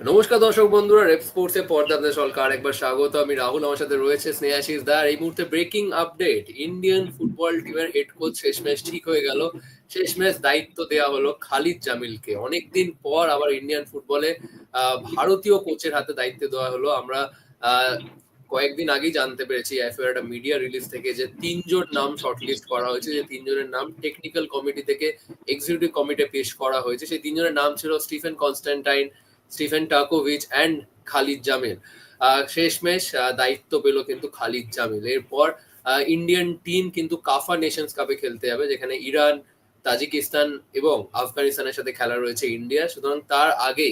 নমস্কার দর্শক বন্ধুরা, রেপ স্পোর্টস এর পর্দা আপনাদের সকলকে আরেকবার স্বাগত। আমি রাহুল, আমার সাথে রয়েছে স্নেহাশিস দা আর এই মুহূর্তে ব্রেকিং আপডেট ইন্ডিয়ান ফুটবল টিমের হেড কোচ শেষ ম্যাচ ঠিক হয়ে গেল। শেষ ম্যাচ দায়িত্ব দেওয়া হলো খালিদ জামিলকে। অনেকদিন পর আবার ইন্ডিয়ান ফুটবলে ভারতীয় কোচের হাতে দায়িত্ব দেওয়া হলো। আমরা কয়েকদিন আগেই জানতে পেরেছি এফআইআর একটা মিডিয়া রিলিজ থেকে যে তিনজন নাম শর্টলিস্ট করা হয়েছে। যে তিনজনের নাম টেকনিক্যাল কমিটি থেকে এক্সিকিউটিভ কমিটি পেশ করা হয়েছে। সেই তিনজনের নাম ছিল স্টিফেন কনস্ট্যান্টাইন স্টিফেন টাকোভিচ অ্যান্ড খালিদ জামিল। শেষমেশ দায়িত্ব পেল কিন্তু খালিদ জামিল। এরপর ইন্ডিয়ান টিম কিন্তু কাফা নেশনস কাপে খেলতে যাবে, যেখানে ইরান, তাজিকিস্তান এবং আফগানিস্তানের সাথে খেলা রয়েছে ইন্ডিয়া। সুতরাং তার আগে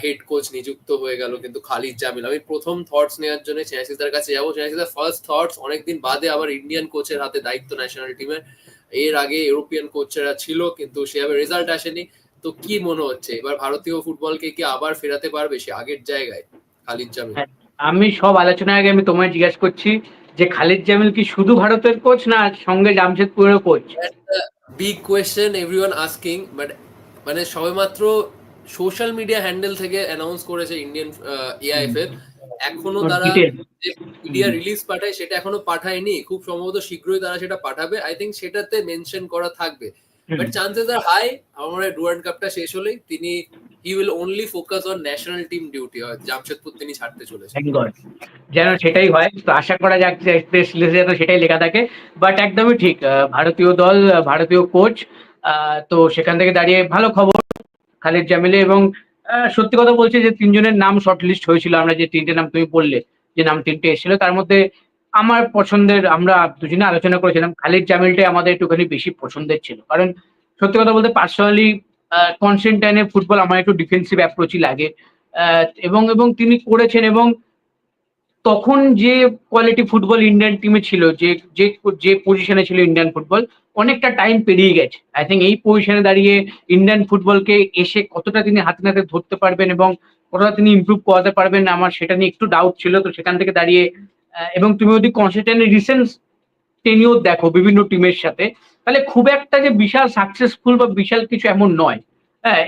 হেড কোচ নিযুক্ত হয়ে গেল কিন্তু খালিদ জামিল। আমি প্রথম থটস নেওয়ার জন্য চেনাসিদার কাছে যাব। চেনাসিদার ফার্স্ট থটস অনেকদিন বাদে আবার ইন্ডিয়ান কোচের হাতে দায়িত্ব ন্যাশনাল টিমের এর। আগে ইউরোপিয়ান কোচেরা ছিল কিন্তু সেভাবে রেজাল্ট আসেনি। তো কি মনে হচ্ছে? এবার ভারতীয় ফুটবলকে কি আবার ফেরাতে পারবে সে আগের জায়গায়? খালিদ জামিল। হ্যাঁ, আমি সব আলোচনার আগে আমি তোমায় জিজ্ঞাসা করছি যে খালিদ জামিল কি শুধু ভারতের কোচ না সঙ্গে জামশেদপুরের coach big question everyone asking but মানে সবেমাত্র সোশ্যাল মিডিয়া হ্যান্ডেল থেকে অ্যানাউন্স করেছে ইন্ডিয়ান এআইএফ এর। এখনও তারা যে মিডিয়া রিলিজ পাঠায় সেটা এখনও পাঠায়নি। খুব সম্ভবত শীঘ্রই তারা সেটা পাঠাবে। আই থিঙ্ক সেটাতে মেনশন করা থাকবে। বাট চান্সেস আর হাই আমার ডুয়ার্ল্ড কাপটা শেষ হলেই তিনি he will only focus on national team duty হয় জামশেদপুর তিনি ছাড়তে চলেছে যেন সেটাই হয়, তো আশা করা যাক প্রেস রিলিজে তো সেটাই লেখা থাকে। বাট একদমই ঠিক ভারতীয় দল ভারতীয় কোচ তো সেখান থেকে দাঁড়িয়ে ভালো খবর। খালিদ জামিলে এবং সত্যি কথা বলছি যে তিনজনের নাম শর্ট লিস্ট হয়েছিল। আমরা যে তিনটে নাম তুমি বললে, যে নাম তিনটে এসেছিল, তার মধ্যে আমার পছন্দের, আমরা দুজনে আলোচনা করেছিলাম, খালিদ জামিলটাই আমাদের একটুখানি বেশি পছন্দের ছিল। কারণ সত্যি কথা বলতে পার্সোনালি কনসেন্টাইনের ফুটবল আমার একটু ডিফেন্সিভ অ্যাপ্রোচই লাগে। এবং এবং তিনি করেছেন এবং তখন যে কোয়ালিটি ফুটবল ইন্ডিয়ান টিমে ছিল, যে যে যে পজিশনে ছিল ইন্ডিয়ান ফুটবল অনেকটা টাইম পেরিয়ে গেছে। আই থিঙ্ক এই পজিশনে দাঁড়িয়ে ইন্ডিয়ান ফুটবলকে এসে কতটা তিনি হাতে নাতে ধরতে পারবেন এবং কতটা তিনি ইমপ্রুভ করাতে পারবেন, আমার সেটা নিয়ে একটু ডাউট ছিল। তো সেখান থেকে দাঁড়িয়ে এবং তুমি যদি কনসেন্টেন্টের রিসেন্ট টেনিওর দেখো বিভিন্ন টিমের সাথে, তাহলে খুব একটা যে বিশাল সাকসেসফুল বা বিশাল কিছু এমন নয়। হ্যাঁ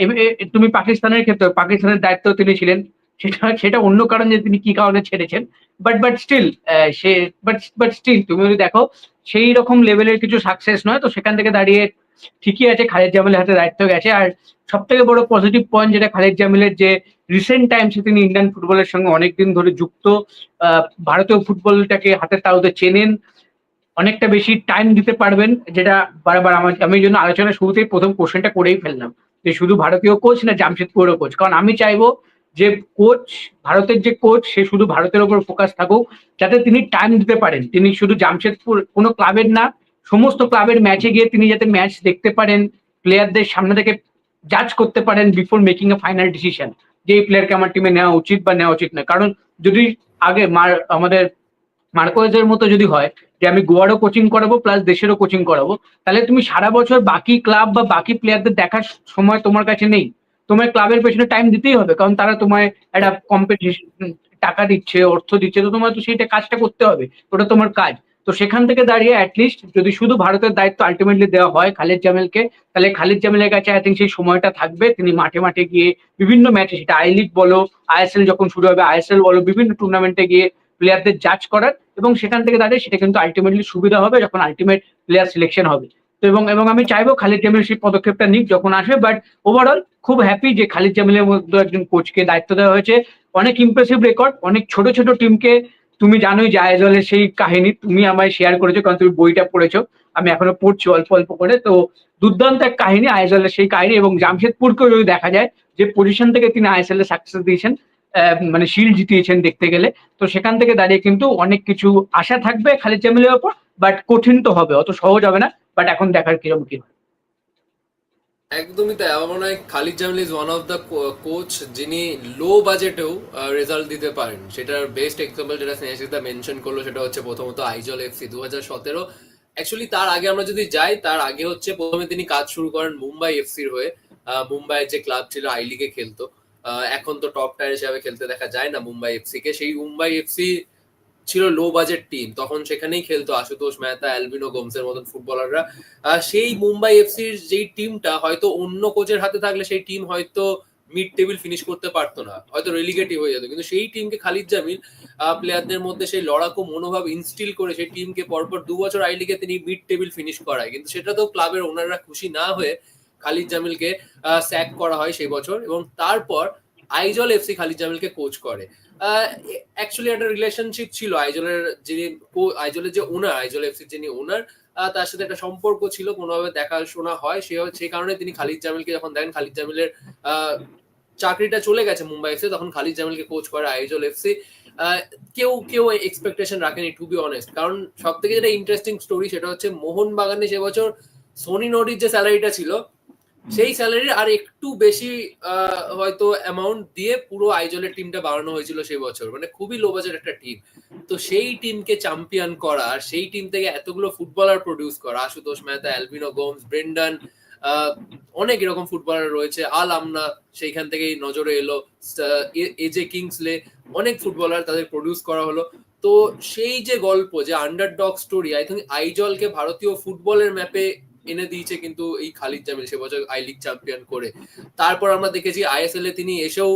তুমি পাকিস্তানের ক্ষেত্রে, পাকিস্তানের দায়িত্ব তিনি ছিলেন, সেটা সেটা অন্য কারণ যে তিনি কি কারণে ছেড়েছেন বাট বাট স্টিল সে বাট বাট স্টিল তুমি যদি দেখো, সেই রকম লেভেলের কিছু সাকসেস নয়, তো সেখান থেকে দাঁড়িয়ে ঠিকই আছে, খালেদ জামিলের হাতে দায়িত্ব গেছে, আর সব থেকে বড় পজিটিভ পয়েন্ট যেটা খালেদ জামিলের যে রিসেন্ট টাইমসে তিনি ইন্ডিয়ান ফুটবলের সঙ্গে অনেকদিন ধরে যুক্ত ভারতীয় ফুটবলটাকে হাতের তালুতে চেনেন, অনেকটা বেশি টাইম দিতে পারবেন, যেটা বারবার আমার, আমি জন্য আলোচনা শুরুতেই প্রথম কোশ্চেনটা করেই ফেললাম, যে শুধু ভারতীয় কোচ না জামশেদপুরের কোচ কারণ আমি চাইব যে কোচ ভারতের যে কোচ সে শুধু ভারতের ওপর ফোকাস থাকুক, যাতে তিনি টাইম দিতে পারেন। তিনি শুধু জামশেদপুর, কোনো ক্লাবের না, সমস্ত ক্লাবের ম্যাচে গিয়ে তিনি যাতে ম্যাচ দেখতে পারেন প্লেয়ারদের সামনে থেকে জাজ করতে পারেন before making a final decision যে এই প্লেয়ারকে আমার টিমে নেওয়া উচিত বা নেওয়া উচিত না কারণ যদি আগে মার, আমাদের মার্কোয়েজের মতো যদি হয় যে আমি গোয়ারও কোচিং করাবো প্লাস দেশেরও কোচিং করাবো, তাহলে তুমি সারা বছর বাকি ক্লাব বা বাকি প্লেয়ারদের দেখার সময় তোমার কাছে নেই। তোমার ক্লাবের পেছনে টাইম দিতেই হবে, কারণ তারা তোমায় একটা কম্পিটিশন টাকা দিচ্ছে, অর্থ দিচ্ছে, তো তোমার তো সেইটা কাজটা করতে হবে। ওটা তোমার কাজ। তো সেখান থেকে দাঁড়িয়ে অ্যাটলিস্ট যদি শুধু ভারতের দায়িত্ব আলটিমেটলি দেওয়া হয় খালিদ জামিলকে, তাহলে খালিদ জামিলের কাছে আই থিঙ্ক সেই সময়টা থাকবে। তিনি মাঠে মাঠে গিয়ে বিভিন্ন ম্যাচে সেটা আই লিগ বলো আইএসএল যখন শুরু হবে আইএসএল বলো, বিভিন্ন টুর্নামেন্টে গিয়ে প্লেয়ারদের জাজ করার এবং সেখান থেকে দাঁড়িয়ে সেটা কিন্তু আলটিমেটলি সুবিধা হবে যখন আলটিমেট প্লেয়ার সিলেকশন হবে। তো এবং এবং আমি চাইব খালিদ জামিল সেই পদক্ষেপটা নিক যখন আসবে বাট ওভারঅল খুব হ্যাপি যে খালিদ জামিলের মধ্যে একজন কোচকে দায়িত্ব দেওয়া হয়েছে। অনেক ইমপ্রেসিভ রেকর্ড অনেক ছোট ছোট টিমকে তুমি জানোই যে আইজলের সেই কাহিনী তুমি আমায় শেয়ার করেছ, কারণ তুমি বইটা পড়েছো। আমি এখনও পড়ছি অল্প অল্প করে। তো দুর্দান্ত এক কাহিনী আইজলের সেই কাহিনী এবং জামশেদপুরকেও যদি দেখা যায় যে পজিশন থেকে তিনি আইএসএল এর সাকসেস দিয়েছেন মানে শিল জিতিয়েছেন দেখতে গেলে, তো সেখান থেকে দাঁড়িয়ে কিন্তু অনেক কিছু আশা থাকবে খালি জামিলের ওপর বাট কঠিন তো হবে, অত সহজ হবে না বাট এখন দেখার কীরকম কি হয়। একদমই তাই। আমার মনে হয় Khalid Jamil is one of the coach যিনি লো বাজেটেও রেজাল্ট দিতে পারেন। সেটার বেস্ট এক্সাম্পল যেটা স্নেহাশিদা মেনশন করল সেটা হচ্ছে প্রথমত আইজল এফসি দু হাজার সতেরো। অ্যাকচুয়ালি তার আগে আমরা যদি যাই তার আগে হচ্ছে প্রথমে তিনি কাজ শুরু করেন মুম্বাই এফসির হয়ে। আহ, মুম্বাইয়ের যে ক্লাব ছিল আই লিগে খেলতো। এখন তো টপ টায়ার হিসাবে খেলতে দেখা যায় না মুম্বাই এফসি কে। সেই মুম্বাই এফসি ছিল লো বাজেট টিম তখন সেখানেই খেলতো আশুতোষ মেহতা, অ্যালবিনো গোমসের মতন ফুটবলাররা সেই মুম্বাই এফসির যেই টিমটা হয়তো অন্য কোচের হাতে থাকলে সেই টিম হয়তো মিড টেবিল ফিনিশ করতে পারতো না, হয়তো রেলিগেটিভ হয়ে যেত। কিন্তু সেই টিমকে খালিদ জামিল প্লেয়ারদের মধ্যে সেই লড়াকু মনোভাব ইনস্টিল করে সেই টিমকে পরপর দু বছর আই লিগে তিনি মিড টেবিল ফিনিশ করায়। কিন্তু সেটা তো ক্লাবের ওনাররা খুশি না হয়ে খালিদ জামিলকে স্যাক করা হয় সেই বছর এবং তারপর আইজল এফসি খালিদ জামিলকে কোচ করে। অ্যাকচুয়ালি একটা রিলেশনশিপ ছিল, আইজলের যিনি আইজলের যে ওনার আইজল এফসির যিনি ওনার তার সাথে একটা সম্পর্ক ছিল, কোনোভাবে দেখাশোনা হয়, সে সেই কারণে তিনি খালিদ জামিলকে যখন দেখেন খালিদ জামিলের চাকরিটা চলে গেছে মুম্বাই এফসি তখন খালিদ জামিলকে কোচ করে আইজল এফসি কেউ কেউ এক্সপেকটেশন রাখেনি টু বি অনেস্ট কারণ সব থেকে যেটা ইন্টারেস্টিং স্টোরি সেটা হচ্ছে মোহন বাগানে সে বছর সোনি নডির যে স্যালারিটা ছিল সেই স্যালারির আর একটু বেশি হয়তো অ্যামাউন্ট দিয়ে পুরো আইজলের টিমটা বাড়ানো হয়েছিল সেই বছর। মানে খুবই লো বাজেট একটা টিম তো সেই টিমকে চ্যাম্পিয়ন করা সেই টিম থেকে এতগুলো ফুটবলার প্রডিউস করা, আশুতোষ মেহতা অ্যালবিনো গোমস ব্রেন্ডন অনেক এরকম ফুটবলার রয়েছে। আল আমনা সেইখান থেকেই নজরে এলো এজে কিংসলে অনেক ফুটবলার তাদের প্রডিউস করা হলো। তো সেই যে গল্প যে underdog story I think আইজলকে ভারতীয় ফুটবলের ম্যাপে এনে দিয়েছে কিন্তু এই খালিদ জামিল, সে বছর আই লিগ চ্যাম্পিয়ন করে। তারপর আমরা দেখেছি আইএসএল এ তিনি এসেও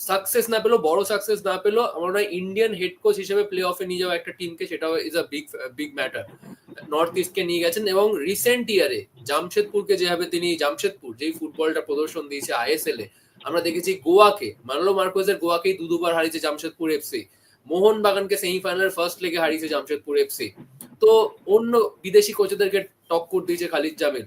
সাকসেস না পেল বড় সাকসেস না পেল আমার মনে হয় ইন্ডিয়ান হেড কোচ হিসেবে প্লে অফে নিয়ে যাওয়া একটা টিমকে সেটাও is a big big matter north ইস্টকে নিয়ে গেছেন এবং রিসেন্ট ইয়ারে জামশেদপুরকে যেভাবে তিনি, জামশেদপুর যেই ফুটবলটা প্রদর্শন দিয়েছে আইএসএল এ, আমরা দেখেছি গোয়াকে মানলো মার্কোজের গোয়াকেই দু দুবার হারিয়েছে জামশেদপুর এফসি মোহন বাগানকে সেমিফাইনাল ফার্স্ট লেগে হারিয়েছে জামশেদপুর এফসি তো অন্য বিদেশি কোচদেরকে টক্কর দিয়েছে খালিদ জামিল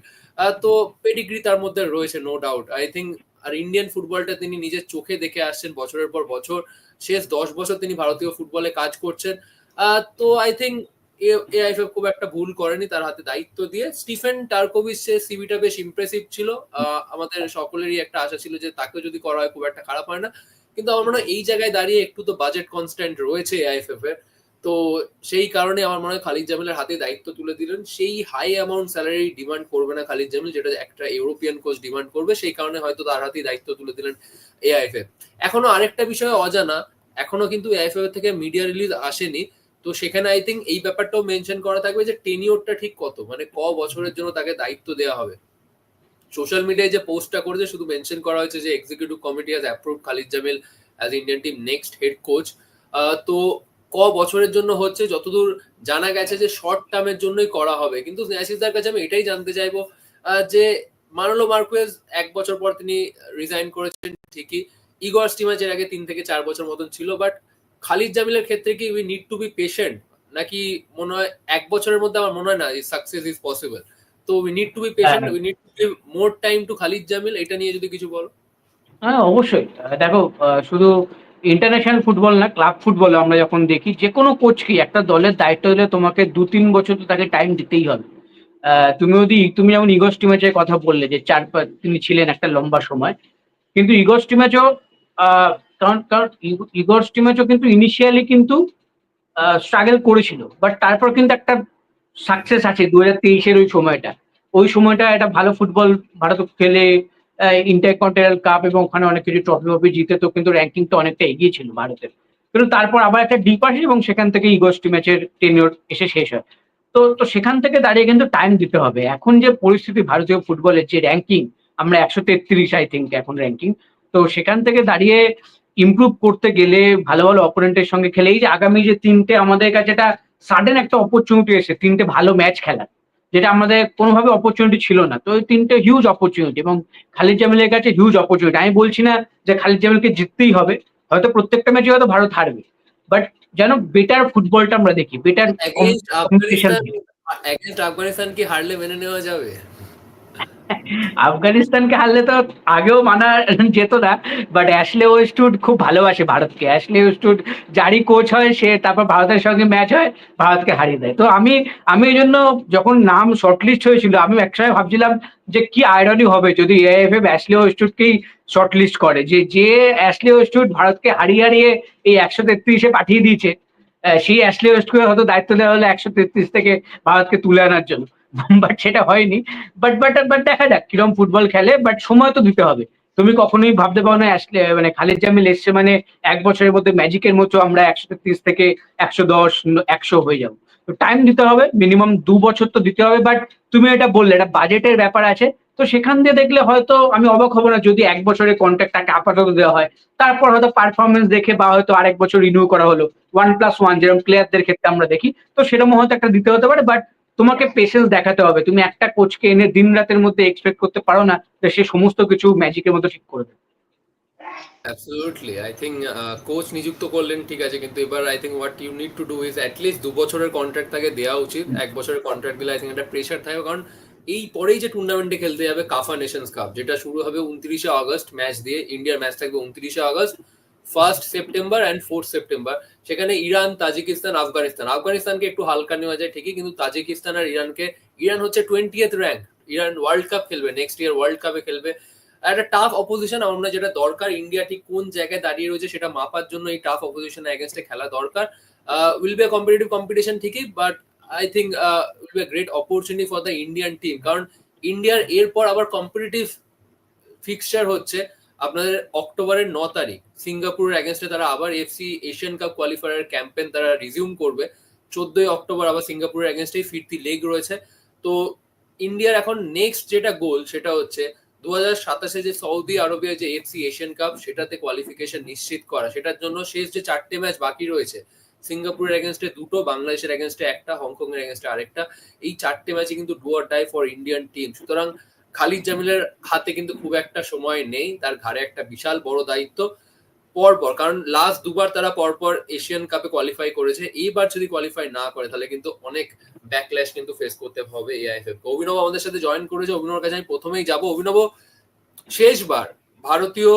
তো পেডিগ্রি তার মধ্যে রয়েছে নো ডাউট আই থিঙ্ক আর ইন্ডিয়ান ফুটবলটা তিনি নিজের চোখে দেখে আসছেন বছরের পর বছর। শেষ দশ বছর তিনি ভারতীয় ফুটবলে কাজ করছেন। তো আই থিঙ্ক এআইএফএফ খুব একটা ভুল করেনি, তার হাতে দায়িত্ব দিয়ে। স্টিফেন টার্কোভিচ সিবিটা বেশ ইমপ্রেসিভ ছিল। আমাদের সকলেরই একটা আশা ছিল যে তাকে যদি করা হয় খুব একটা খারাপ হয় না। কিন্তু আমার মনে হয় এই জায়গায় দাঁড়িয়ে একটু তো বাজেট কনস্ট্যান্ট রয়েছে এআইএফএফ এর তো সেই কারণে আমার মনে হয় খালিদ জামিলের হাতে দায়িত্ব তুলে দিলেন। সেই হাই অ্যামাউন্ট স্যালারি ডিমান্ড করবে না খালিদ জামিল, যেটা একটা ইউরোপিয়ান কোচ ডিমান্ড করবে, সেই কারণে হয়তো তার হাতেই দায়িত্ব তুলে দিলেন এআইএফএফ এখনও আরেকটা বিষয় অজানা, এখনও কিন্তু এআইএফএফ থেকে মিডিয়া রিলিজ আসেনি। তো সেখানে আই থিঙ্ক এই ব্যাপারটাও মেনশন করা থাকবে যে টেনিওরটা ঠিক কত মানে ক বছরের জন্য তাকে দায়িত্ব দেওয়া হবে। সোশ্যাল মিডিয়ায় যে পোস্টটা করেছে, শুধু মেনশন করা হয়েছে যে executive committee has approve Khalid Jamil as Indian team next head coach তো ক বছরের জন্য হচ্ছে যতদূর জানা গেছে যে শর্ট টার্মের জন্যই করা হবে। কিন্তু স্নেহাশিসদার কাছে আমি এটাই জানতে চাইব যে মানলো মার্কুয়েজ এক বছর পর তিনি রিজাইন করেছেন ঠিকই। ইগর স্টিমাচ এর আগে তিন থেকে চার বছর মতন ছিল বাট খালিদ জামিলের ক্ষেত্রে কি we need to be patient নাকি মনে হয় এক বছরের মধ্যে আমার মনে হয় না সাকসেস ইজ পসিবল তো we need to be patient we need to give more time to Khalid Jamil এটা নিয়ে যদি কিছু বলো। হ্যাঁ অবশ্যই। দেখো শুধু ইন্টারন্যাশনাল ফুটবল না ক্লাব ফুটবলে আমরা যখন দেখি যে কোনো কোচকে একটা দলের দায়িত্ব দিলে তোমাকে দু তিন বছর তো তাকে টাইম দিতেই হবে। তুমি যদি, তুমি যেমন ইগোস টিমেচের কথা বললে, যে চার তিনি ছিলেন একটা লম্বা সময়, কিন্তু ইগোস টিমেচও কারণ কারণ ইগোর টিমেচও কিন্তু ইনিশিয়ালি কিন্তু স্ট্রাগল করেছিল। বাট তারপর কিন্তু একটা সাকসেস আছে দু হাজার তেইশের ওই সময়টা। ওই সময়টা একটা ভালো ফুটবল ভারত খেলে ইন্টারকন্টিনেন্টাল কাপ এবং ওখানে অনেক কিছু ট্রফি টফি জিতে তো কিন্তু র্যাঙ্কিংটা অনেকটা এগিয়ে ছিল ভারতের। কিন্তু তারপর আবার একটা ডিপ আসে এবং সেখান থেকে ইগোস্টি ম্যাচের টেনিওর এসে শেষ হয়। তো তো সেখান থেকে দাঁড়িয়ে কিন্তু টাইম দিতে হবে। এখন যে পরিস্থিতি ভারতীয় ফুটবলের যে র্যাঙ্কিং আমরা একশো তেত্রিশ আই থিঙ্ক এখন র্যাঙ্কিং তো সেখান থেকে দাঁড়িয়ে ইমপ্রুভ করতে গেলে ভালো ভালো অপোনেন্টের সঙ্গে খেলে, এই যে আগামী যে তিনটে, আমাদের কাছে একটা সাডেন একটা অপরচুনিটি এসে তিনটে ভালো ম্যাচ খেলার। যেটা আমাদের কোনোভাবে অপরচুনিটি ছিল না। তো তিনটে হিউজ অপরচুনিটি এবং খালিদ জামিলের কাছে হিউজ অপরচুনিটি আমি বলছি না যে খালিদ জামিলকে জিততেই হবে হয়তো প্রত্যেকটা ম্যাচে হয়তো ভারত হারবে। বাট যেন বেটার ফুটবলটা আমরা দেখি বেটার আফগানিস্তান কি হারলে মেনে নেওয়া যাবে? আফগানিস্তানকে হারলে তো আগেও মানা যেত না বাট অ্যাশলে ওয়েস্টউড খুব ভালোবাসে ভারতকে। অ্যাশলে ওয়েস্টউড যারই কোচ হয়, সে তারপর ভারতের সঙ্গে ম্যাচ হয়, ভারতকে হারিয়ে দেয়। তো আমি আমি এই জন্য যখন নাম শর্টলিস্ট হয়েছিল, আমি একসময় ভাবছিলাম যে কি আয়রনি হবে যদি এএফএফ অ্যাশলে ওয়েস্টউডকেই শর্টলিস্ট করে। যে যে অ্যাশলে ওয়েস্টউড ভারতকে হারিয়ে হারিয়ে এই একশো তেত্রিশে পাঠিয়ে দিয়েছে সেই অ্যাশলে ওয়েস্টকে হয়তো দায়িত্ব দেওয়া হলো একশো তেত্রিশ থেকে ভারতকে তুলে আনার জন্য। বাট সেটা হয়নি। বাট বাট বাট দেখা যাক কিরম ফুটবল খেলে বাট সময় তো দিতে হবে। তুমি কখনোই ভাবতে পারো না আসলে মানে খালিদ জামিল এসছে মানে এক বছরের মধ্যে ম্যাজিকের মতো আমরা একশো তেত্রিশ থেকে একশো দশ, একশো হয়ে যাব। তো টাইম দিতে হবে মিনিমাম দু বছর তো দিতে হবে বাট তুমি এটা বললে, এটা বাজেটের ব্যাপার আছে। তো সেখান দিয়ে দেখলে হয়তো আমি অবাক হব না, যদি এক বছরের কন্ট্রাক্ট তাকে আপাতত দেওয়া হয়। তারপর হয়তো পারফরমেন্স দেখে বা হয়তো আরেক বছর রিনিউ করা হলো। ওয়ান প্লাস ওয়ান যেরকম প্লেয়ারদের ক্ষেত্রে আমরা দেখি। তো সেরকম হয়তো একটা দিতে হতে পারে বাট তোমাকে পেশেন্স দেখাতে হবে। তুমি একটা কোচকে এনে দিন রাতের মধ্যে এক্সপেক্ট করতে পারো না যে সে সমস্ত কিছু ম্যাজিকের মতো ঠিক করবে অ্যাবসলিউটলি আই থিঙ্ক কোচ নিযুক্ত করলেন ঠিক আছে কিন্তু এবার I think what you need to do is at least দু বছরের কন্ট্রাক্ট তাকে দেওয়া উচিত। এক বছরের কন্ট্রাক্ট দিলে আই থিঙ্ক একটা প্রেশার থাকে কারণ এই পরেই যে টুর্নামেন্টে খেলতে যাবে কাফা নেশনস কাপ যেটা শুরু হবে উনত্রিশে আগস্ট ম্যাচ দিয়ে ইন্ডিয়ার ম্যাচ থাকবে উনত্রিশে August. First September and fourth September সেখানে ইরান, তাজিকিস্তান, আফগানিস্তান। আফগানিস্তানকে একটু হালকা নেওয়া যায় ঠিকই, কিন্তু তাজিকিস্তান আর ইরানকে, ইরান হচ্ছে twentieth rank Iran world cup খেলবে নেক্সট ইয়ার ওয়ার্ল্ড কাপে খেলবে। একটা টাফ অপোজিশন আমার মনে যেটা দরকার ইন্ডিয়া ঠিক কোন জায়গায় দাঁড়িয়ে রয়েছে সেটা মাপার জন্য এই টাফ অপোজিশন এগেনস্টে খেলা দরকার। উইল বি কম্পিটিটিভ কম্পিটিশন ঠিকই but I think will be great opportunity for the Indian team কারণ ইন্ডিয়ার এরপর আবার কম্পিটিটিভ ফিক্সচার হচ্ছে আপনাদের অক্টোবরের ন তারিখ। সিঙ্গাপুরের এগেনস্টে তারা আবার AFC Asian cup qualifier campaign তারা রিজিউম করবে। চোদ্দই অক্টোবর আবার সিঙ্গাপুরের এগেনস্টেই ফিরতি লেগ রয়েছে। তো ইন্ডিয়ার এখন নেক্সট যেটা গোল সেটা হচ্ছে দু হাজার সাতাশে যে সৌদি আরবিয়া যে এফসি এশিয়ান কাপ, সেটাতে কোয়ালিফিকেশন নিশ্চিত করা। সেটার জন্য শেষ যে চারটে ম্যাচ বাকি রয়েছে, সিঙ্গাপুরের এগেনস্টে দুটো, বাংলাদেশের এগেনস্টে একটা হংকং এর এগেনস্টে আরেকটা। এই চারটে ম্যাচে কিন্তু do or die for Indian team সুতরাং খালিদ জামিলের হাতে কিন্তু খুব একটা সময় নেই। তার ঘাড়ে একটা বিশাল বড় দায়িত্ব। পরপর, কারণ লাস্ট দুবার তারা পরপর এশিয়ান কাপে কোয়ালিফাই করেছে। এইবার যদি কোয়ালিফাই না করে, তাহলে কিন্তু অনেক ব্যাকল্যাশ কিন্তু ফেস করতে হবে এআইএফএফ অভিনব আমাদের সাথে জয়েন করেছে অভিনবর কাছে। আমি প্রথমেই যাব। অভিনব, শেষবার ভারতীয়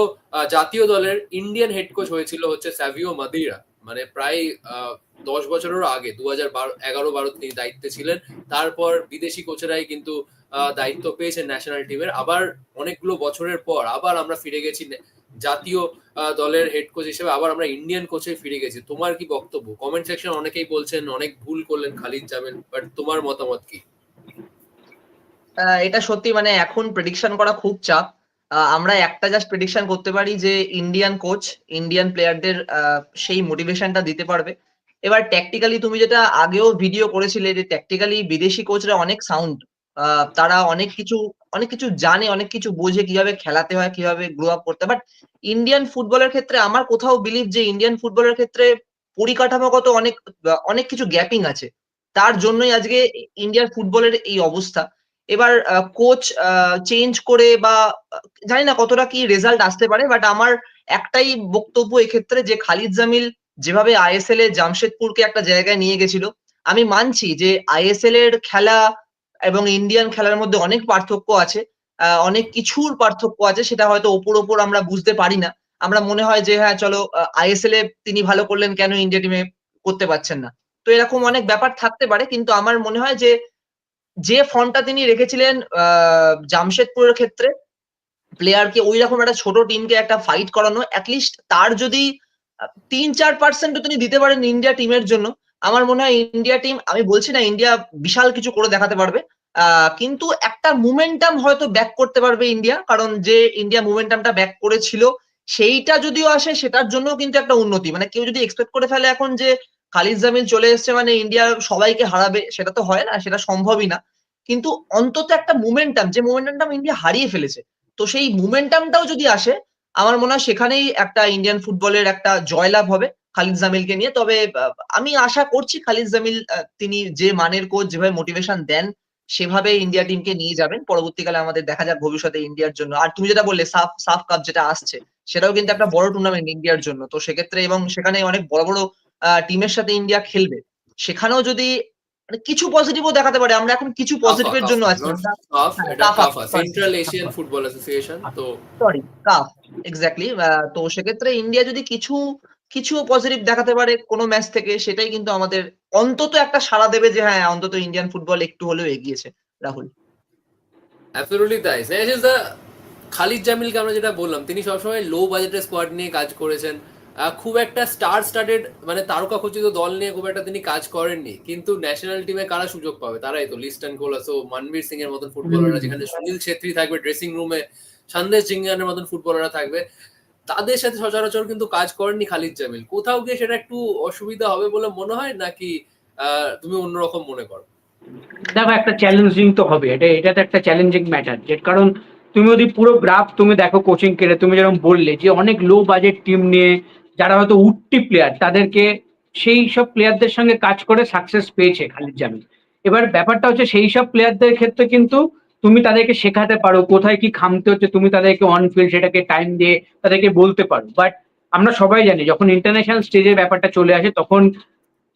জাতীয় দলের ইন্ডিয়ান হেড কোচ হয়েছিল হচ্ছে স্যাভিও মাদিরা মানে প্রায় দশ বছরেরও আগে দু হাজার বারো, এগারো বারো তিনি দায়িত্বে ছিলেন। তারপর বিদেশি কোচেরাই কিন্তু দায়িত্ব পেয়েছেন ন্যাশনাল টিমের আবার অনেকগুলো বছরের পর আবার আমরা ফিরে গেছি জাতীয় দলের হেড কোচ হিসেবে। আবার আমরা ইন্ডিয়ান কোচে ফিরে গেছি। তোমার কি বক্তব্য? কমেন্ট সেকশন অনেকেই বলছেন, অনেক ভুল করলেন খালিদ জামিল বাট তোমার মতামত কি? এটা সত্যি মানে এখন প্রেডিকশন করা খুব চাপ। আমরা একটা জাস্ট প্রেডিকশন করতে পারি যে ইন্ডিয়ান কোচ ইন্ডিয়ান প্লেয়ারদের সেই মোটিভেশনটা দিতে পারবে। এবার ট্যাকটিক্যালি তুমি যেটা আগেও ভিডিও করেছিলে যে ট্যাকটিক্যালি বিদেশি কোচরা অনেক সাউন্ড তারা অনেক কিছু অনেক কিছু জানে, অনেক কিছু বোঝে কীভাবে খেলাতে হয়, কীভাবে গ্রো আপ করতে বাট ইন্ডিয়ান ফুটবলের ক্ষেত্রে আমার কোথাও বিলিভ যে ইন্ডিয়ান ফুটবলের ক্ষেত্রে পরিকাঠামোগত অনেক অনেক কিছু গ্যাপিং আছে। তার জন্যই আজকে ইন্ডিয়ার ফুটবলের এই অবস্থা। এবার কোচ চেঞ্জ করে বা, জানি না কতটা কি রেজাল্ট আসতে পারে বাট আমার একটাই বক্তব্য এক্ষেত্রে যে খালিদ জামিল যেভাবে আইএসএল এ জামশেদপুরকে একটা জায়গায় নিয়ে গেছিল, আমি মানছি যে আইএসএল এর খেলা এবং ইন্ডিয়ান খেলার মধ্যে অনেক পার্থক্য আছে। অনেক কিছুর পার্থক্য আছে, সেটা হয়তো ওপর ওপর আমরা বুঝতে পারি না। আমরা মনে হয় যে হ্যাঁ চলো আইএসএল এ তিনি ভালো করলেন কেন ইন্ডিয়া টিমে করতে পারছেন না? তো এরকম অনেক ব্যাপার থাকতে পারে, কিন্তু আমার মনে হয় যে যে ফর্মটা তিনি রেখেছিলেন জামশেদপুরের ক্ষেত্রে প্লেয়ারকে ওই রকম একটা ছোট টিমকে একটা ফাইট করানো অ্যাটলিস্ট তার যদি তিন চার পার্সেন্ট তিনি দিতে পারেন ইন্ডিয়া টিমের জন্য। আমার মনে হয় ইন্ডিয়া টিম আমি বলছি না ইন্ডিয়া বিশাল কিছু করে দেখাতে পারবে কিন্তু একটা মুমেন্টাম হয়তো ব্যাক করতে পারবে ইন্ডিয়া কারণ যে ইন্ডিয়া মুমেন্টামটা ব্যাক করেছিল, সেইটা যদিও আসে, সেটার জন্য কিন্তু একটা উন্নতি। মানে কেউ যদি এক্সপেক্ট করে ফেলে এখন যে খালিদ জামিল চলে এসছে মানে ইন্ডিয়া সবাইকে হারাবে, সেটা তো হয় না, সেটা সম্ভবই না। কিন্তু অন্তত একটা মুমেন্টাম যে মুমেন্টামটা ইন্ডিয়া হারিয়ে ফেলেছে, তো সেই মুমেন্টামটাও যদি আসে, আমার মনে হয় সেখানেই একটা ইন্ডিয়ান ফুটবলের একটা জয়লাভ হবে। খালিদ জামিলকে নিয়ে। তবে আমি আশা করছি খালিদ জামিল তিনি যে মানের কোচ যেভাবে মোটিভেশন দেন সেভাবে ইন্ডিয়া টিমকে নিয়ে যাবেন। পরবর্তীকালে আমাদের দেখা যাক ভবিষ্যতে ইন্ডিয়ার জন্য। আর তুমি যেটা বললে সাফ সাফ কাপ যেটা আসছে সেটাও কিন্তু একটা বড় টুর্নামেন্ট ইন্ডিয়ার জন্য। তো সেক্ষেত্রে এবং সেখানে অনেক বড় বড় টিমের সাথে ইন্ডিয়া খেলবে। সেখানেও যদি মানে কিছু পজিটিভও দেখাতে পারে। আমরা এখন কিছু পজিটিভের জন্য আছি. সেন্ট্রাল এশিয়ান ফুটবল অ্যাসোসিয়েশন তো সরি কাফ এক্স্যাক্টলি তো সেক্ষেত্রে ইন্ডিয়া যদি কিছু কিছু পজিটিভ দেখাতে পারে কোনো ম্যাচ থেকে সেটাই কিন্তু আমাদের অন্তত একটা সাড়া দেবে যে হ্যাঁ অন্তত ইন্ডিয়ান ফুটবল একটু হলেও এগিয়েছে রাহুল। অ্যাবসলিউটলি তাই। খালিদ জামিলকে আমরা যেটা বললাম তিনি সবসময় লো বাজেটের স্কোয়াড নিয়ে কাজ করেছেন। আহ, খুব একটা স্টার স্টার্টেড মানে তারকা খচিত দল নিয়ে খুব একটা তিনি কাজ করেননি কিন্তু ন্যাশনাল টিমে কারা সুযোগ পাবে? তারাই তো লিস্টন কোলাসো মানবীর সিং এর মতন ফুটবলাররা যেখানে সুনীল ছেত্রী থাকবে ড্রেসিং রুমে সন্দেশ জিঙ্গানের মতন ফুটবলাররা থাকবে। তাদের সাথে সচরাচর কিন্তু কাজ করেননি খালিদ জামিল। কোথাও গিয়ে সেটা একটু অসুবিধা হবে বলে মনে হয়, নাকি তুমি অন্যরকম মনে করো? দেখো, একটা চ্যালেঞ্জিং তো হবে। এটা এটা তো একটা চ্যালেঞ্জিং ম্যাটার যে কারণ, তুমি যদি পুরো গ্রাফ তুমি দেখো কোচিং কেড়ে তুমি যেরকম বললে যে অনেক লো বাজেট টিম নিয়ে যারা হয়তো উঠতি প্লেয়ার তাদেরকে সেই সব প্লেয়ারদের সঙ্গে কাজ করে সাকসেস পেয়েছে খালিদ জামিল। এবার ব্যাপারটা হচ্ছে, সেই সব প্লেয়ারদের ক্ষেত্রে কিন্তু তুমি তাদেরকে শেখাতে পারো কোথায় কি খামতে হচ্ছে, তুমি তাদেরকে অন ফিল্ড সেটাকে টাইম দিয়ে তাদেরকে বলতে পারো। বাট আমরা সবাই জানি, যখন ইন্টারন্যাশনাল স্টেজের ব্যাপারটা চলে আসে, তখন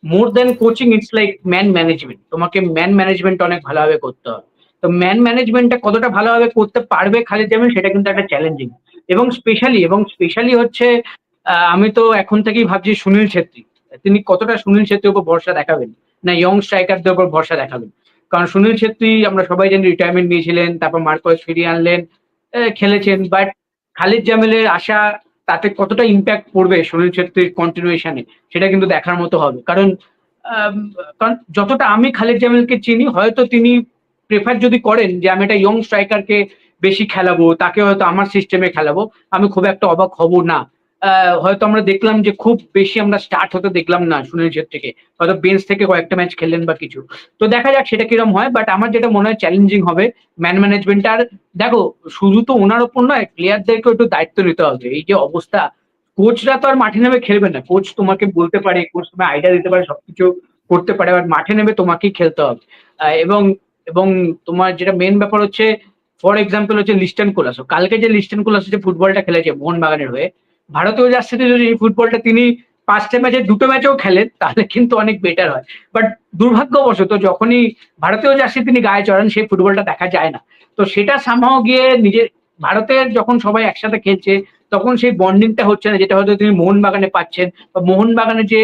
more than coaching it's like man management তোমাকে ম্যান ম্যানেজমেন্ট অনেক ভালোভাবে করতে হবে। তো ম্যান ম্যানেজমেন্টটা কতটা ভালোভাবে করতে পারবে খালিদ জামিল, সেটা কিন্তু একটা চ্যালেঞ্জিং এবং স্পেশালি এবং স্পেশালি হচ্ছে আমি তো এখন থেকেই ভাবছি সুনীল ছেত্রী। তিনি কতটা সুনীল ছেত্রীর উপর ভরসা দেখাবেন? না ইয়ং স্ট্রাইকারদের উপর ভরসা দেখাবেন। কারণ সুনীল ছেত্রী আমরা সবাই জানি রিটায়ারমেন্ট নিয়েছিলেন, তারপর মার্কোস ফিরিয়ে আনলেন খেলেছেন বাট খালিদ জামিলের আশা তাতে কতটা ইম্প্যাক্ট পড়বে সুনীল ছেত্রীর কন্টিনিউশনে সেটা কিন্তু দেখার মতো হবে। কারণ কারণ যতটা আমি খালিদ জামিলকে চিনি, হয়তো তিনি প্রেফার যদি করেন যে আমি একটা ইয়ং স্ট্রাইকারকে বেশি খেলাবো, তাকে হয়তো আমার সিস্টেমে খেলাবো, আমি খুব একটা অবাক হব না। হয়তো আমরা দেখলাম যে খুব বেশি আমরা স্টার্ট হতে দেখলাম না সুনীল ছেত্রীকে হয়তো বেঞ্চ থেকে কয়েকটা ম্যাচ খেললেন বা কিছু। তো দেখা যাক সেটা কিরম হয় বাট আমার যেটা মনে হয় চ্যালেঞ্জিং হবে ম্যান ম্যানেজমেন্ট আর দেখো, শুধু তো ওনার ওপর নয় প্লেয়ারদেরকেও একটু দায়িত্ব নিতে হবে। এই যে অবস্থা কোচরা তো আর মাঠে নেমে খেলবে না। কোচ তোমাকে বলতে পারে কোচ তোমার আইডিয়া দিতে পারে, সবকিছু করতে পারে আর মাঠে নেমে তোমাকেই খেলতে হবে। এবং এবং তোমার যেটা মেন ব্যাপার হচ্ছে ফর এক্সাম্পল হচ্ছে লিস্টন কোলাসো। কালকে যে লিস্টন কোলাসো যে ফুটবলটা খেলেছে মোহনবাগানের হয়ে ভারতীয় জার্সিতে যদি এই ফুটবলটা তিনি পাঁচটা ম্যাচে দুটো ম্যাচেও খেলেন, তাহলে কিন্তু অনেক বেটার হয়। বাট দুর্ভাগ্যবশত যখনই ভারতীয় জার্সি তিনি গায়ে চড়ান, সেই ফুটবলটা দেখা যায় না। তো সেটা সামহাও গিয়ে নিজের, ভারতের যখন সবাই একসাথে খেলছে, তখন সেই বন্ডিংটা হচ্ছে না, যেটা হয়তো তিনি মোহনবাগানে পাচ্ছেন বা মোহনবাগানে যে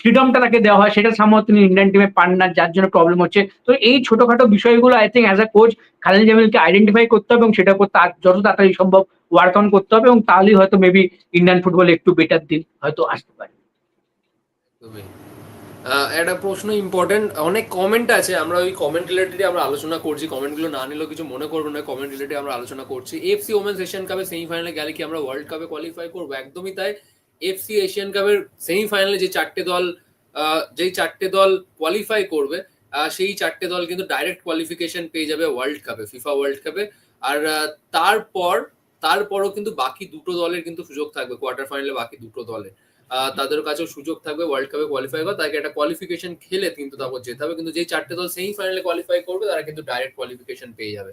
ফ্রিডমটা তাকে দেওয়া হয়, সেটা সামহাও তিনি ইন্ডিয়ান টিমে পান না, যার জন্য প্রবলেম হচ্ছে। তো এই ছোটখাটো বিষয়গুলো I think as a coach Khalid জামিলকে identify করতে হবে এবং সেটা তার যত তাড়াতাড়ি সম্ভব ওয়ার্ক অন করতে হবে এবং তাহলেই হয়তো মেবি ইন্ডিয়ান ফুটবল একটু বেটার দিন হয়তো আসতে পারে। একটা প্রশ্ন ইম্পর্টেন্ট অনেক কমেন্ট আছে, আমরা ওই কমেন্ট রিলেটেড আমরা আলোচনা করছি কমেন্টগুলো না নিলেও কিছু মনে করব না কমেন্ট রিলেটেড আমরা আলোচনা করছি। এফসি ওমেন্স এশিয়ান কাপে সেমিফাইনালে গেলে কি আমরা ওয়ার্ল্ড কাপে কোয়ালিফাই করব? একদমই তাই। এফসি এশিয়ান কাপের সেমিফাইনালে যে চারটে দল যেই চারটে দল কোয়ালিফাই করবে সেই চারটে দল কিন্তু ডাইরেক্ট কোয়ালিফিকেশন পেয়ে যাবে ওয়ার্ল্ড কাপে ফিফা ওয়ার্ল্ড কাপে আর তারপর, তারপরও কিন্তু বাকি দুটো দলের কিন্তু সুযোগ থাকবে কোয়ার্টার ফাইনালে বাকি দুটো দলের তাদের কাছেও সুযোগ থাকবে ওয়ার্ল্ড কাপে কোয়ালিফাই করা তাকে একটা কোয়ালিফিকেশন খেলে কিন্তু তারপর যেতে হবে। কিন্তু যেই চারটে দল সেমি ফাইনালে কোয়ালিফাই করবে, তারা কিন্তু ডাইরেক্ট কোয়ালিফিকেশন পেয়ে যাবে।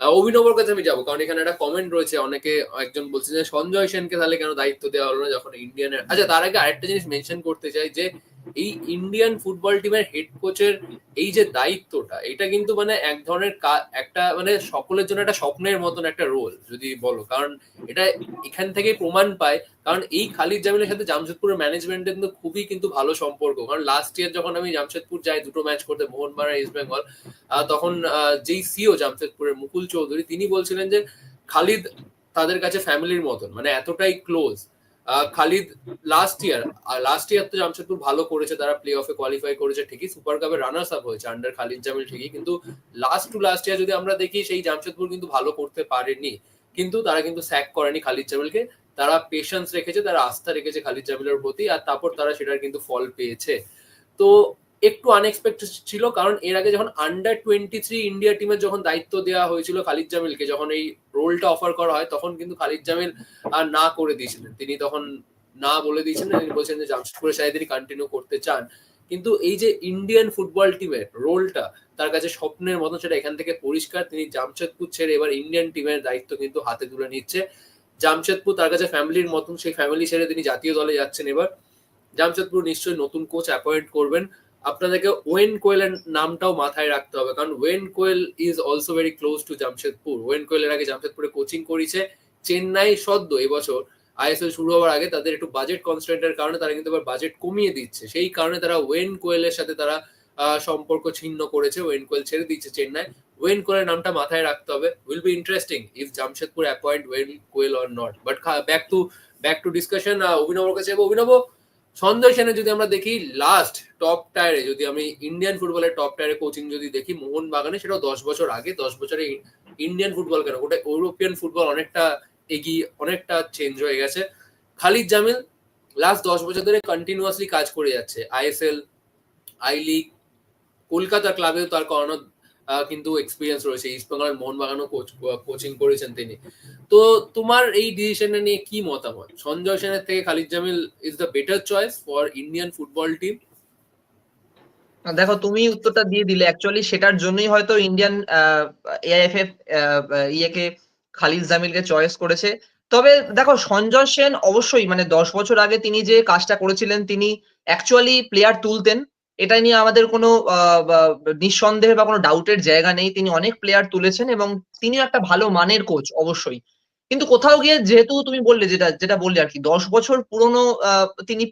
অভিনবর কাছে আমি যাব, কারণ এখানে একটা কমেন্ট রয়েছে, অনেকে একজন বলছে যে সঞ্জয় সেনকে তাহলে কেন দায়িত্ব দেওয়া হলো না, যখন ইন্ডিয়ানের আচ্ছা তার আগে আরেকটা জিনিস মেনশন করতে চাই যে এই ইন্ডিয়ান ফুটবল টিমের হেড কোচের এই যে দায়িত্বটা, এটা কিন্তু মানে এক ধরনের একটা মানে সকলের জন্য একটা স্বপ্নের মতন একটা রোল যদি বলো। কারণ এটা এখান থেকে প্রমাণ পায়। কারণ এই খালিদ জামিলের সাথে জামশেদপুরের ম্যানেজমেন্টের কিন্তু খুবই কিন্তু ভালো সম্পর্ক। কারণ লাস্ট ইয়ার যখন আমি জামশেদপুর যাই, দুটো ম্যাচ করতে, মোহনবাগান ইস্ট বেঙ্গল তখন যেই সিও জামশেদপুরের মুকুল চৌধুরী, তিনি বলছিলেন যে, খালিদ তাদের কাছে ফ্যামিলির মতন মানে এতটাই close Khalid last year last year তো জামশেদপুর ভালো করেছে, তারা প্লে অফে কোয়ালিফাই করেছে ঠিকই সুপার কাপে রানার্স আপ হয়েছে আন্ডার খালিদ জামিল ঠিকই, কিন্তু লাস্ট টু লাস্ট ইয়ার যদি আমরা দেখি, সেই জামশেদপুর কিন্তু ভালো করতে পারেনি, কিন্তু তারা কিন্তু স্যাক করেনি খালিদ জামিলকে, তারা পেশেন্স রেখেছে, তারা আস্থা রেখেছে খালিদ জামিলের প্রতি, আর তারপর তারা সেটার কিন্তু ফল পেয়েছে। তো একটু আনএক্সপেক্টেড ছিল, কারণ এর আগে যখন আন্ডার টোয়েন্টি থ্রি ইন্ডিয়া টিমের যখন দায়িত্ব দেওয়া হয়েছিল খালিদ জামিলকে, যখন এই রোলটা অফার করা হয়, তখন কিন্তু খালিদ জামিল আর না করে দিয়েছিলেন। তিনি তখন না বলে দিয়েছিলেন, তিনি বলছেন যে জামশেদপুরের সাথে তিনি কন্টিনিউ করতে চান। কিন্তু এই যে ইন্ডিয়ান ফুটবল টিমের রোলটা তার কাছে স্বপ্নের মতন সেটা এখান থেকে পরিষ্কার, তিনি জামশেদপুর ছেড়ে এবার ইন্ডিয়ান টিমের দায়িত্ব কিন্তু হাতে তুলে নিচ্ছে। জামশেদপুর তার কাছে ফ্যামিলির মতন, সেই ফ্যামিলি ছেড়ে তিনি জাতীয় দলে যাচ্ছেন এবার। জামশেদপুর নিশ্চয়ই নতুন কোচ অ্যাপয়েন্ট করবেন। আপনাদেরকে ওয়েন কোয়েলের নামটাও মাথায় রাখতে হবে। কারণ Owen Coyle is also very close to Jamshedpur Owen কোয়েলের আগে জামশেদপুরে কোচিং করেছে চেন্নাই সদ্য এবছর। আইএসএল শুরু হওয়ার আগে তাদের একটু বাজেট কনস্ট্রেন্টের কারণে তারা কিন্তু বাজেট কমিয়ে দিচ্ছে। সেই কারণে তারা ওয়েন কোয়েলের সাথে তারা সম্পর্ক ছিন্ন করেছে। ওয়েন কোয়েল ছেড়ে দিচ্ছে চেন্নাই। ওয়েন কোয়েলের নামটা মাথায় রাখতে হবে। Will be interesting if Jamshedpur appoint Owen Coyle or not but back to back to discussion অভিনবর কাছে অভিনব সঞ্জয় সেনে যদি আমরা দেখি লাস্ট টপ টায়ারে যদি আমি ইন্ডিয়ান ফুটবলের টপ টায়ারে কোচিং যদি দেখি মোহন বাগানে সেটাও দশ বছর আগে, দশ বছরে ইন্ডিয়ান ফুটবল কেন? ওটা ইউরোপিয়ান ফুটবল অনেকটা এগিয়ে, অনেকটা চেঞ্জ হয়ে গেছে। খালিদ জামিল লাস্ট দশ বছর ধরে কন্টিনিউয়াসলি কাজ করে যাচ্ছে। আইএসএল আই লিগ কলকাতা ক্লাবেও তার করানো কিন্তু এক্সপিরিয়েন্স রয়েছে। ইস্ট বেঙ্গল মোহনবাগানও কোচ কোচিং করেছেন তিনি। তো তোমার এই ডিসিশনে নিয়ে কি মতামত? সঞ্জয় সেনের থেকে Khalid Jamil is the better choice for Indian football team দেখো, তুমি উত্তরটা দিয়ে দিলে। অ্যাকচুয়ালি সেটার জন্যই হয়তো ইন্ডিয়ান এআইএফএফ ইয়েকে খালিদ জামিলকে চয়েস করেছে। তবে দেখো, সঞ্জয় সেন অবশ্যই মানে দশ বছর আগে তিনি যে কাজটা করেছিলেন, তিনি অ্যাকচুয়ালি প্লেয়ার তুলতেন। এটা নিয়ে আমাদের কোনো নিঃসন্দেহে বা কোনো ডাউটের জায়গা নেই। তিনি অনেক প্লেয়ার তুলেছেন এবং তিনি একটা ভালো মানের কোচ অবশ্যই। কিন্তু কোথাও গিয়ে যেহেতু তুমি বললে, যেটা যেটা বললে আর কি, দশ বছর পুরনো তিনি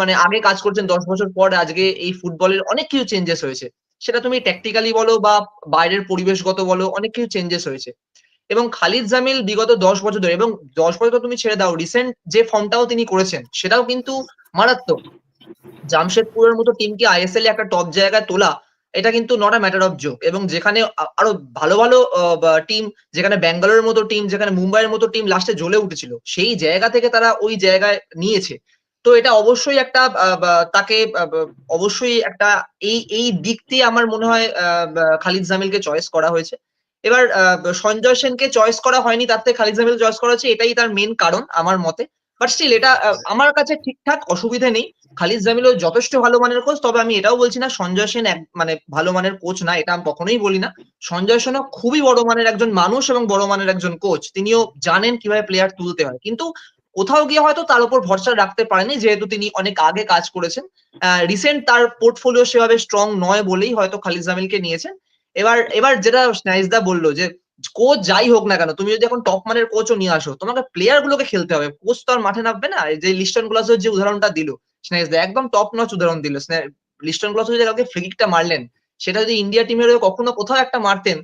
মানে আগে কাজ করছেন, দশ বছর পর আজকে এই ফুটবলের অনেক কিছু চেঞ্জেস হয়েছে। সেটা তুমি ট্যাকটিক্যালি বলো বা বাইরের পরিবেশগত বলো, অনেক কিছু চেঞ্জেস হয়েছে। এবং খালিদ জামিল বিগত দশ বছর ধরে, এবং দশ বছর তুমি ছেড়ে দাও রিসেন্ট যে ফর্মটাও তিনি করেছেন, সেটাও কিন্তু মারাত্মক। জামশেদপুরের মতো টিমকে আইএসএল এ একটা টপ জায়গায় তোলা, এটা কিন্তু not a matter of joke এবং যেখানে আরও ভালো ভালো টিম যেখানে ব্যাঙ্গালোরের মতো টিম যেখানে মুম্বাইয়ের মতো টিম লাস্টে জ্বলে উঠেছিল, সেই জায়গা থেকে তারা ওই জায়গায় নিয়েছে। তো এটা অবশ্যই একটা তাকে অবশ্যই একটা, এই এই দিক দিয়ে আমার মনে হয় খালিদ জামিলকে চয়েস করা হয়েছে। এবার সঞ্জয় সেনকে চয়েস করা হয়নি, তার থেকে খালিদ জামিল চয়েস করা হয়েছে, এটাই তার মেন কারণ আমার মতে। বাট স্টিল এটা আমার কাছে ঠিকঠাক অসুবিধা নেই। খালিদ জামিলও যথেষ্ট ভালো মানের কোচ তবে আমি এটাও বলছি না, সঞ্জয় সেন এক মানে ভালো মানের কোচ না, এটা আমি কখনোই বলি না। সঞ্জয় সেনও খুবই বড় মানের একজন মানুষ এবং বড় মানের একজন কোচ তিনিও জানেন কীভাবে প্লেয়ার তুলতে হয়। কিন্তু কোথাও গিয়ে হয়তো তার উপর ভরসা রাখতে পারেনি, যেহেতু তিনি অনেক আগে কাজ করেছেন। রিসেন্ট তার পোর্টফোলিও সেভাবে স্ট্রং নয় বলেই হয়তো খালিদ জামিলকে নিয়েছেন। এবার এবার যেটা স্নাইসদা বলল যে কোচ যাই হোক না কেন, তুমি যদি এখন টপ মানের কোচও নিয়ে আসো, তোমাকে প্লেয়ার গুলোকে খেলতে হবে। কোচ তো আর মাঠে নামবে না। যে লিস্টন গ্লাসের যে উদাহরণটা দিল একদম টপ নচ উদাহরণ দিল। লিস্টন গ্লাস যদি কাউকে ফ্রিকিকটা মারলেন, সেটা যদি ইন্ডিয়া টিমের কখনো কোথাও একটা মারতেন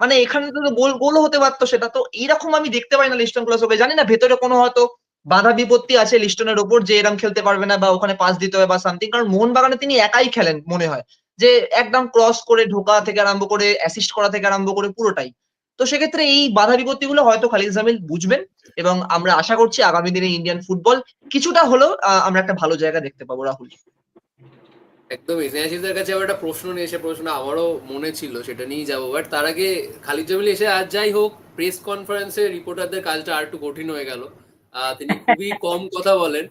মানে এখানে তো গোল গোলও হতে পারতো সেটা তো এইরকম আমি দেখতে পাই না লিস্টন ক্লাস ওকে। জানি না, ভেতরে কোনো হয়তো বাধা বিপত্তি আছে লিস্টনের ওপর যে এরম খেলতে পারবে না বা ওখানে পাস দিতে হবে বা সামথিং কারণ মোহনবাগানে তিনি একাই খেলেন মনে হয়। যে একদম ক্রস করে ঢোকা থেকে আরম্ভ করে অ্যাসিস্ট করা থেকে আরম্ভ করে পুরোটাই। তো সেক্ষেত্রে এই বাধা বিপত্তিগুলো হয়তো খালিদ জামিল বুঝবেন এবং আমরা আশা করছি আগামী দিনে ইন্ডিয়ান ফুটবল কিছুটা হলেও আমরা একটা ভালো জায়গা দেখতে পাবো, রাহুল। একদমই স্নেহাশিসের কাছে আবার একটা প্রশ্ন নিয়ে এসে প্রশ্ন আমারও মনে ছিল, সেটা নিয়েই যাব। বাট তার আগে খালিদ জামিল এসে আজ যাই হোক প্রেস কনফারেন্সে রিপোর্টারদের কাজটা আর একটু কঠিন হয়ে গেল। তিনি খুবই কম কথা বলেন।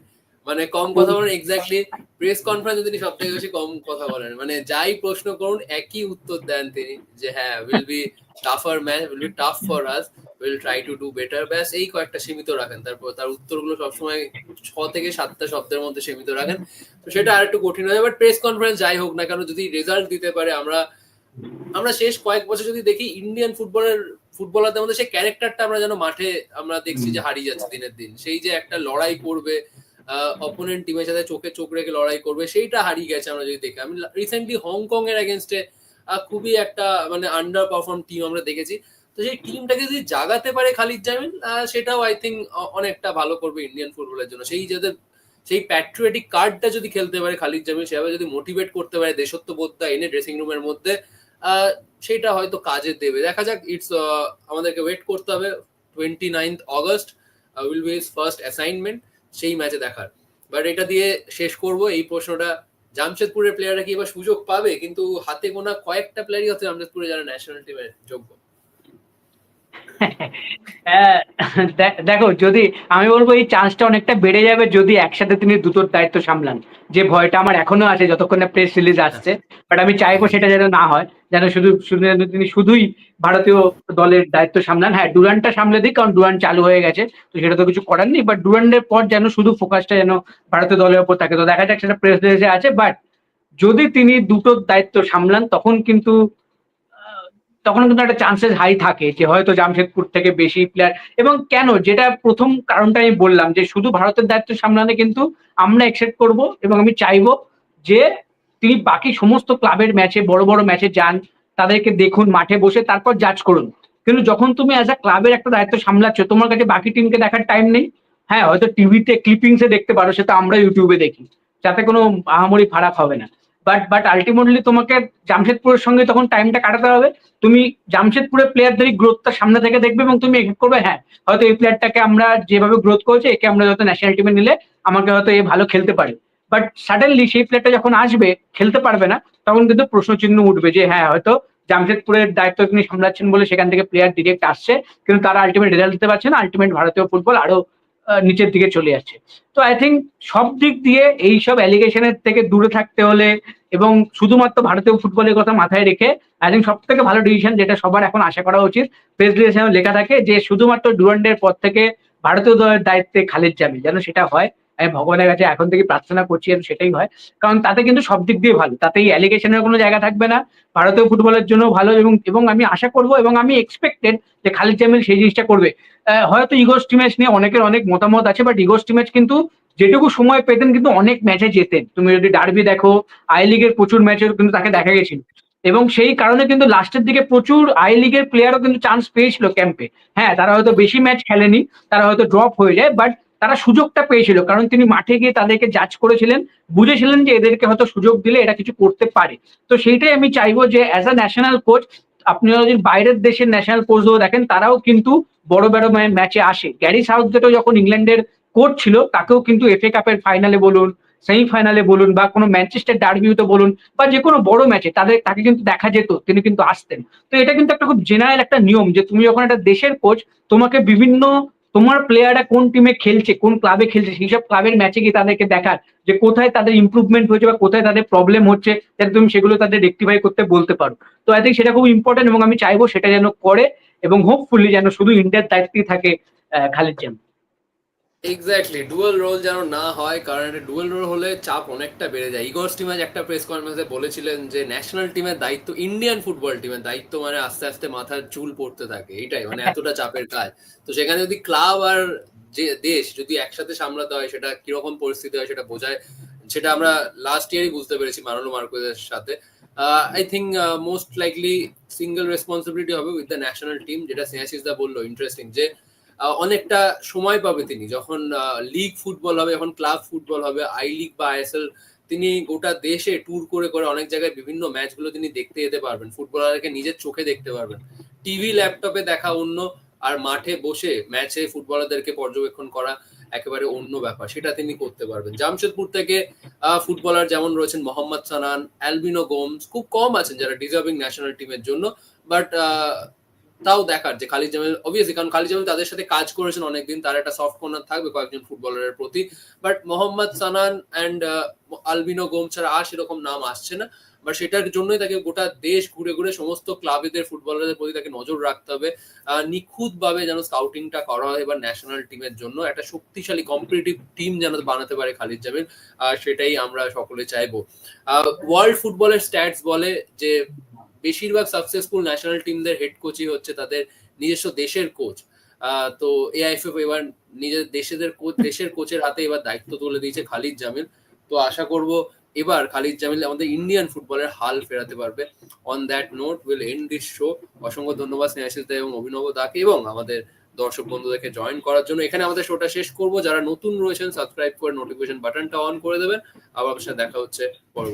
মানে কম কথা বলেন এক্স্যাক্টলি প্রেস কনফারেন্সে তিনি সব থেকে বেশি কম কথা বলেন। মানে যাই প্রশ্ন করুন একই উত্তর দেন তিনি যে হ্যাঁ will be tougher match will be tough for us will try to do better ব্যাস এই কয়েকটা সীমিত রাখেন। তারপর তার উত্তরগুলো সবসময় ছ থেকে সাতটা শব্দের মধ্যে সীমিত রাখেন। তো সেটা আর একটু কঠিন হয়ে বাট প্রেস কনফারেন্স যাই হোক না কেন যদি রেজাল্ট দিতে পারে আমরা আমরা শেষ কয়েক বছর যদি দেখি ইন্ডিয়ান ফুটবলের ফুটবলারদের মধ্যে সেই ক্যারেক্টারটা আমরা যেন মাঠে আমরা দেখছি যে হারিয়ে যাচ্ছে দিনের দিন। সেই যে একটা লড়াই করবে অপোনেন্ট টিমের সাথে চোখে চোখ রেখে লড়াই করবে সেইটা হারিয়ে গেছে আমরা যদি দেখি। আমি রিসেন্টলি হংকং এর এগেনস্টে খুবই একটা মানে আন্ডার পারফর্ম টিম আমরা দেখেছি। তো সেই টিমটাকে যদি জাগাতে পারে খালিদ আহ, সেটাও আই থিঙ্ক অনেকটা ভালো করবে ইন্ডিয়ান ফুটবলের জন্য। সেই যাদের সেই প্যাট্রিয়টিক কার্ডটা যদি খেলতে পারে খালিদ জামিন সেভাবে যদি মোটিভেট করতে পারে দেশত্ববোধটা এনে ড্রেসিং রুমের মধ্যে সেটা হয়তো কাজে দেবে। দেখা যাক ইটস আমাদেরকে ওয়েট করতে হবে। Twenty ninth August will be first assignment সেই ম্যাচে দেখার। বাট এটা দিয়ে শেষ করব। এই প্রশ্নটা, জামশেদপুরের প্লেয়াররা কি এবার সুযোগ পাবে? কিন্তু হাতে গোনা কয়েকটা প্লেয়ারই হচ্ছে জামশেদপুরে যারা ন্যাশনাল টিমের যোগ্য। দেখো, যদি, আমি বলব এই চান্সটা অনেকটা বেড়ে যাবে যদি একসাথে তিনি দুটোর দায়িত্ব সামলান। যে ভয়টা আমার এখনও আছে যতক্ষণ না প্রেস রিলিজ আসছে। বাট আমি চাইব সেটা যেন না হয়, যেন শুধু তিনি শুধুই ভারতীয় দলের দায়িত্ব সামলান। হ্যাঁ ডুরানটা সামলে দিক কারণ ডুরান চালু হয়ে গেছে, তো সেটা তো কিছু করার নেই। বাট ডুরান্ডের পর যেন শুধু ফোকাসটা যেন ভারতীয় দলের উপর থাকে। তো দেখা যাক সেটা প্রেস রিলিজে আছে বাট যদি তিনি দুটোর দায়িত্ব সামলান, তখন কিন্তু তখন কিন্তু একটা চান্সেস হাই থাকে যে হয়তো জামশেদপুর থেকে বেশি প্লেয়ার এবং কেন? যেটা প্রথম কারণটা আমি বললাম যে শুধু ভারতের দায়িত্ব সামলানে কিন্তু আমরা একসেপ্ট করব এবং আমি চাইব যে তিনি বাকি সমস্ত ক্লাবের ম্যাচে বড় বড় ম্যাচে যান, তাদেরকে দেখুন, মাঠে বসে তারপর জাজ করুন। কিন্তু যখন তুমি অ্যাজ আ ক্লাবের একটা দায়িত্ব সামলাচ্ছ, তোমার কাছে বাকি টিমকে দেখার টাইম নেই। হ্যাঁ হয়তো টিভিতে ক্লিপিংসে দেখতে পারো, সেটা আমরা ইউটিউবে দেখি। যাতে কোনো আহামরি ফারাক হবে না। বাট বাট আলটিমেটলি তোমাকে জামশেদপুরের সঙ্গে তখন টাইমটা কাটাতে হবে, তুমি জামশেদপুরের প্লেয়ারদেরই গ্রোথটা সামনে থেকে দেখবে এবং তুমি এক্সপেক্ট করবে হ্যাঁ হয়তো এই প্লেয়ারটাকে আমরা যেভাবে গ্রোথ করেছি, একে আমরা হয়তো ন্যাশনাল টিমে নিলে আমাকে হয়তো এ ভালো খেলতে পারে। বাট সাডেনলি সেই প্লেয়ারটা যখন আসবে, খেলতে পারবে না, তখন কিন্তু প্রশ্ন চিহ্ন উঠবে যে হ্যাঁ হয়তো জামশেদপুরের দায়িত্ব তিনি সামলাচ্ছেন বলে সেখান থেকে প্লেয়ার ডিরেক্ট আসছে, কিন্তু তারা আলটিমেট রেজাল্ট দিতে পারছে না। আলটিমেট ভারতীয় ফুটবল আরও নিচের দিকে চলে যাচ্ছে। তো আই থিঙ্ক সব দিক দিয়ে এই সব অ্যালিগেশনের থেকে দূরে থাকতে হলে এবং শুধুমাত্র ভারতীয় ফুটবলের কথা মাথায় রেখে আই থিঙ্ক সব থেকে ভালো ডিসিশন যেটা সবার এখন আশা করা উচিত প্রেস রিলেশনে লেখা থাকে যে শুধুমাত্র ডুরান্ডের পর থেকে ভারতীয় দলের দায়িত্বে খালেদ যাবে যেন সেটা হয়। আমি ভগবানের কাছে এখন থেকে প্রার্থনা করছি যেন সেটাই হয়। কারণ তাতে কিন্তু সব দিক দিয়ে ভালো। তাতে এই অ্যালিগেশনের কোনো জায়গা থাকবে না। ভারতীয় ফুটবলের জন্য ভালো এবং এবং আমি আশা করব এবং আমি এক্সপেক্টেড যে খালিদ জামিল সেই জিনিসটা করবে। হয়তো ইগোস টিমেজ নিয়ে অনেকের অনেক মতামত আছে বাট ইগোস টিমেজ কিন্তু যেটুকু সময় পেতেন কিন্তু অনেক ম্যাচে যেতেন। তুমি যদি ডার্বি দেখো আই লিগের প্রচুর ম্যাচে কিন্তু তাকে দেখা গেছিল। এবং সেই কারণে কিন্তু লাস্টের দিকে প্রচুর আই লিগের প্লেয়ারও কিন্তু চান্স পেয়েছিল ক্যাম্পে হ্যাঁ তারা হয়তো বেশি ম্যাচ খেলেনি, তারা হয়তো ড্রপ হয়ে যায় বাট তারা সুযোগটা পেয়েছিল, কারণ তিনি মাঠে গিয়ে তাদেরকে জাজ করেছিলেন, বুঝেছিলেন যে এদেরকে হয়তো সুযোগ দিলে এরা কিছু করতে পারে। তো সেইটাই আমি চাইব যে অ্যাজ আ ন্যাশনাল কোচ আপনি যদি বাইরের দেশের ন্যাশনাল কোচগুলো দেখেন, তারাও কিন্তু বড় বড় ম্যাচে আসে। গ্যারি সাউথগেটও যখন ইংল্যান্ডের কোচ ছিল, তাকেও কিন্তু এফএ কাপের ফাইনালে বলুন সেমিফাইনালে বলুন, বা কোনো ম্যানচেস্টার ডার্বিউতে বলুন, বা যে কোনো বড় ম্যাচে তাদের তাকে কিন্তু দেখা যেত, তিনি কিন্তু আসতেন। তো এটা কিন্তু একটা খুব জেনারেল একটা নিয়ম যে তুমি যখন একটা দেশের কোচ তোমাকে বিভিন্ন তোমার প্লেয়াররা কোন টিমে খেলছে, কোন ক্লাবে খেলছে, সেই সব ক্লাবের ম্যাচে গিয়ে তাদেরকে দেখার যে কোথায় তাদের ইম্প্রুভমেন্ট হয়েছে বা কোথায় তাদের প্রবলেম হচ্ছে, যাতে তুমি সেগুলো তাদের রেক্টিফাই করতে বলতে পারো। তো আই থিঙ্ক সেটা খুব ইম্পর্টেন্ট এবং আমি চাইব সেটা যেন করে এবং হোপফুলি যেন শুধু ইন্ডিয়ার দায়িত্বেই থাকে খালিদ জাম এক্স্যাক্টলি ডুয়াল রোল যেন না হয় কারণ একটা ডুয়াল রোল হলে চাপ অনেকটা বেড়ে যায়। ইগোর টিমাজ একটা প্রেস কনফারেন্সে বলেছিলেন যে ন্যাশনাল টিমের দায়িত্ব ইন্ডিয়ান ফুটবল টিমের দায়িত্ব মানে আস্তে আস্তে মাথার চুল পড়তে থাকে। এটাই মানে এতটা চাপের কাজ। তো সেখানে যদি ক্লাব আর যে দেশ যদি একসাথে সামলাতে হয় সেটা কীরকম পরিস্থিতি হয় সেটা বোঝায় সেটা আমরা লাস্ট ইয়ারই বুঝতে পেরেছি মারানো মার্কোজের সাথে। I think most likely single responsibility হবে উইথ দ্য ন্যাশনাল টিম যেটা স্নেহাশিস দা বলল ইন্টারেস্টিং যে অনেকটা সময় পাবে তিনি। যখন লিগ ফুটবল হবে, যখন ক্লাব ফুটবল হবে আই লিগ বা আইএসএল তিনি গোটা দেশে ট্যুর করে করে অনেক জায়গায় বিভিন্ন ম্যাচগুলো তিনি দেখতে যেতে পারবেন। ফুটবলারকে নিজের চোখে দেখতে পারবেন। টিভি ল্যাপটপে দেখা অন্য, আর মাঠে বসে ম্যাচে ফুটবলারদেরকে পর্যবেক্ষণ করা একেবারে অন্য ব্যাপার। সেটা তিনি করতে পারবেন। জামশেদপুর থেকে ফুটবলার যেমন রয়েছেন মোহাম্মদ সানান, অ্যালবিনো গোমস, খুব কম আছেন যারা ডিজার্ভিং ন্যাশনাল টিমের জন্য বাট তাও দেখার যে খালিদ জামিল অবভিয়াসলি কারণ খালিদ জামিল তাদের সাথে কাজ করেছেন অনেকদিন, তার একটা সফট কর্নার থাকবে কয়েকজন ফুটবলারের প্রতি। বাট মোহাম্মদ সানান অ্যান্ড আলবিনো গোম ছাড়া আর সেরকম নাম আসছে না। বাট সেটার জন্যই তাকে গোটা দেশ ঘুরে ঘুরে সমস্ত ক্লাবেদের ফুটবলারদের প্রতি তাকে নজর রাখতে হবে। নিখুঁত ভাবে যেন স্কাউটিংটা করা হয় এবার ন্যাশনাল টিমের জন্য। একটা শক্তিশালী কম্পিটিটিভ টিম যেন বানাতে পারে খালিদ জামিল। সেটাই আমরা সকলে চাইব। ওয়ার্ল্ড ফুটবলের স্ট্যাটস বলে যে বেশিরভাগ সাকসেসফুল ন্যাশনাল টিমদের হেড কোচই হচ্ছে তাদের নিজস্ব দেশের কোচ তো এআইএফএফ এবার নিজের দেশেদের কোচ দেশের কোচের হাতে এবার দায়িত্ব তুলে দিয়েছে খালিদ জামিল। তো আশা করব এবার খালিদ জামিল আমাদের ইন্ডিয়ান ফুটবলের হাল ফেরাতে পারবে। On that note will end this show অসংখ্য ধন্যবাদ স্নেহাশিস এবং অভিনব দাকে এবং আমাদের দর্শক বন্ধুদেরকে জয়েন করার জন্য। এখানে আমাদের শোটা শেষ করব। যারা নতুন রয়েছেন সাবস্ক্রাইব করে নোটিফিকেশন বাটনটা অন করে দেবেন। আবার আপনার সাথে দেখা হচ্ছে পরবর্তী